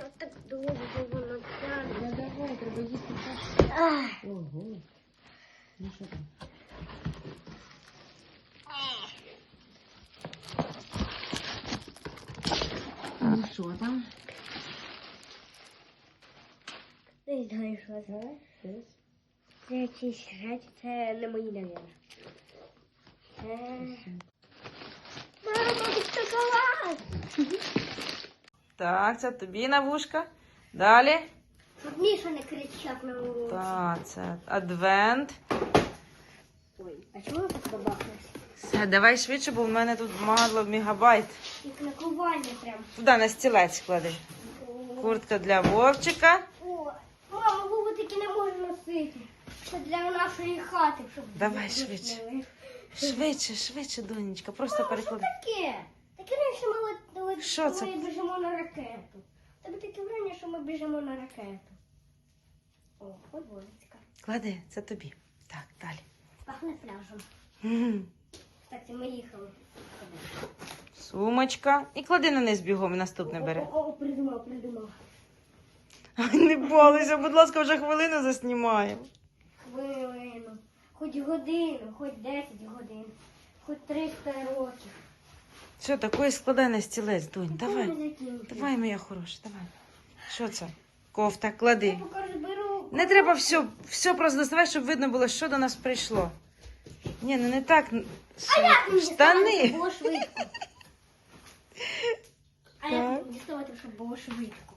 Так довго воно тягне? давай, треба їсти кашу. Ого. Ну що там? Ну що там? Не знаю, що це. Це якісь речі, це не мої, навіть. Це... Мама, тут шоколад! Так, це тобі на вушка. Далі. Щоб Міша не кричав на уроці. Так, це адвент. Ой, а чому так бабахнеш? Все, давай швидше, бо в мене тут мало мегабайт. Як накування прям. Туди на стілець клади. Куртка для Вовчика. О, мама, губи таки не можна носити. Це для нашої хати, щоб... Давай швидше. Швидше, швидше, донечка. Просто Мама, що таке? Таке раніше лет- Що це? ми біжимо на ракету. Тебе таке враження, що ми біжимо на ракету. О, футболочка. Клади, це тобі. Так, далі. Пахне пляжем. Мгм. Кстати, ми їхали. Сумочка. І клади на низ бігом, і наступне О. О, о, придумав, придумав. Ай, Не балуйся, будь ласка, вже хвилину заснімаємо. Хвилину. Хоч годину, хоч 10 годин, хоч 300 років. Все, такої складай на стілець, донь. Давай. Давай, моя хороша, давай. Що це? Кофта, клади. Я. Не треба все, все просто доставай, щоб видно було, що до нас прийшло. Ні, ну не так. Штани. А як Так. мені діставати, щоб було швидко?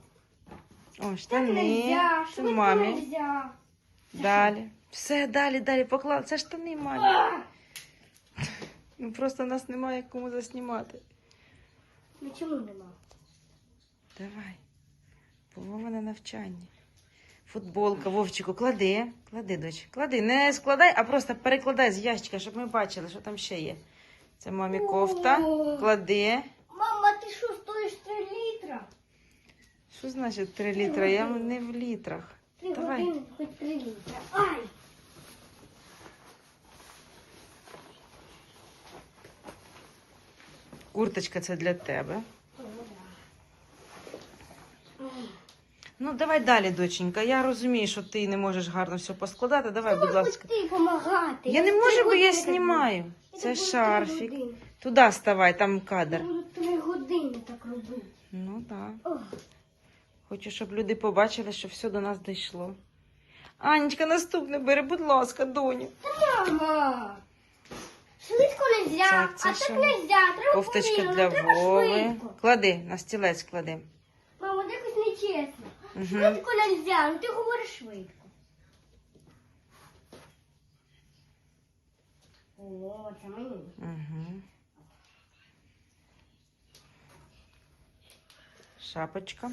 О, штани. Це мамі. Далі. Все, далі, далі поклав. Це штани мамі. Ну просто нас немає кому заснімати. Ну чому нема? Давай. Вова на навчанні. Футболка, Вовчику, клади. Клади, дочь. Клади. Не складай, а просто перекладай з ящика, щоб ми бачили, що там ще є. Це мамі кофта. Клади. Мама, ти що стоїш 3 літра? Що значить 3 літра? Я не в літрах. 3 Давай. години, хоч 3 літра. Ай! Курточка це для тебе. Ну, давай далі, доченька. Я розумію, що ти не можеш гарно все поскладати. Давай, будь ласка. ти допомагати. Я не можу, бо я знімаю. Це шарфік. Туди ставай, там Я кадр. буду 3 години так робити. Ну так. Хочу, щоб люди побачили, що все до нас дійшло. Анечка, наступне бери, будь ласка, доню. Мама! Нельзя, а так нельзя. Треба Кофточка повільно, для треба Вови. швидко. Клади, на стілець клади. Мама, це якось нечесно. Угу. Швидко нельзя, ну ти говориш швидко. О, це мені. Угу. Шапочка.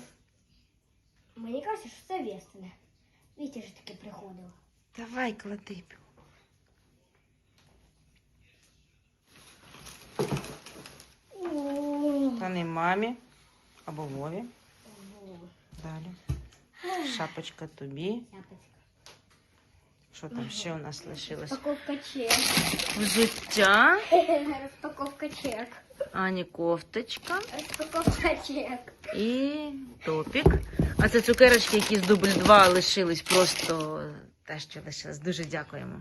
Мені кажеться, що це весне. Вітя ж таки приходила. Давай, клади. О, Штани мамі або Вові. Далі. Шапочка тобі. Що там ще у нас лишилось? Розпаковка чек. Взуття. Розпаковка чек. Ані кофточка. Розпаковка чек. І топік. А це цукерочки, які з дубль 2 лишились. Просто те, що лишилось. Дуже дякуємо.